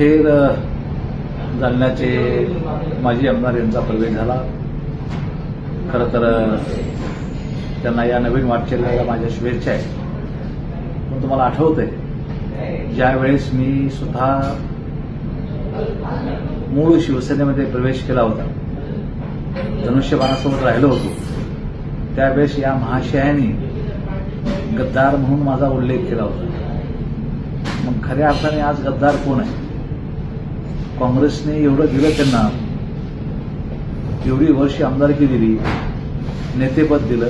अखेर जालन्याचे माजी आमदार यांचा प्रवेश झाला. खरं तर त्यांना या नवीन वाटचालीला माझ्या शुभेच्छा आहेत. पण तुम्हाला आठवतंय ज्यावेळेस मी स्वतः मूळ शिवसेनेमध्ये प्रवेश केला होता धनुष्यबाणासोबत राहिलो होतो त्यावेळेस या महाशयाने गद्दार म्हणून माझा उल्लेख केला होता. मग खऱ्या अर्थाने आज गद्दार कोण आहे? काँग्रेसने एवढं दिलं त्यांना. एवढी वर्ष आमदारकी दिली नेतेपद दिलं.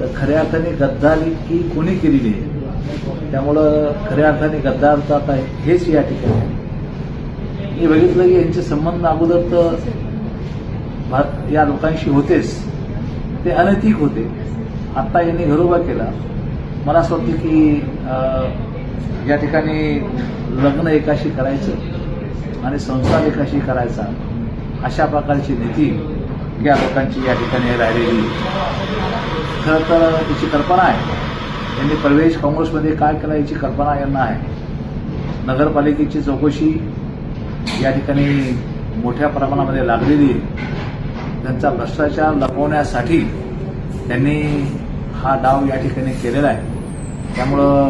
तर खऱ्या अर्थाने गद्दारी की कोणी केलेली आहे त्यामुळं खऱ्या अर्थाने गद्दार तर आता हेच या ठिकाणी मी बघितलं की यांचे संबंध अगोदर तर या लोकांशी होतेच. ते अनैतिक होते. आता यांनी घरोबा केला. मला असं वाटतं की अं, या ठिकाणी लग्न एकाशी करायचं. आणि संस्था एकाशी करायचा. अशा प्रकारची नीती या लोकांची या ठिकाणी राहिलेली. खरं तर याची कल्पना आहे. यांनी प्रवेश काँग्रेसमध्ये काय केला याची कल्पना यांना आहे. नगरपालिकेची चौकशी या ठिकाणी मोठ्या प्रमाणामध्ये लागलेली आहे. त्यांचा भ्रष्टाचार लपवण्यासाठी त्यांनी हा डाव या ठिकाणी केलेला आहे. त्यामुळं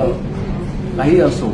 काही असो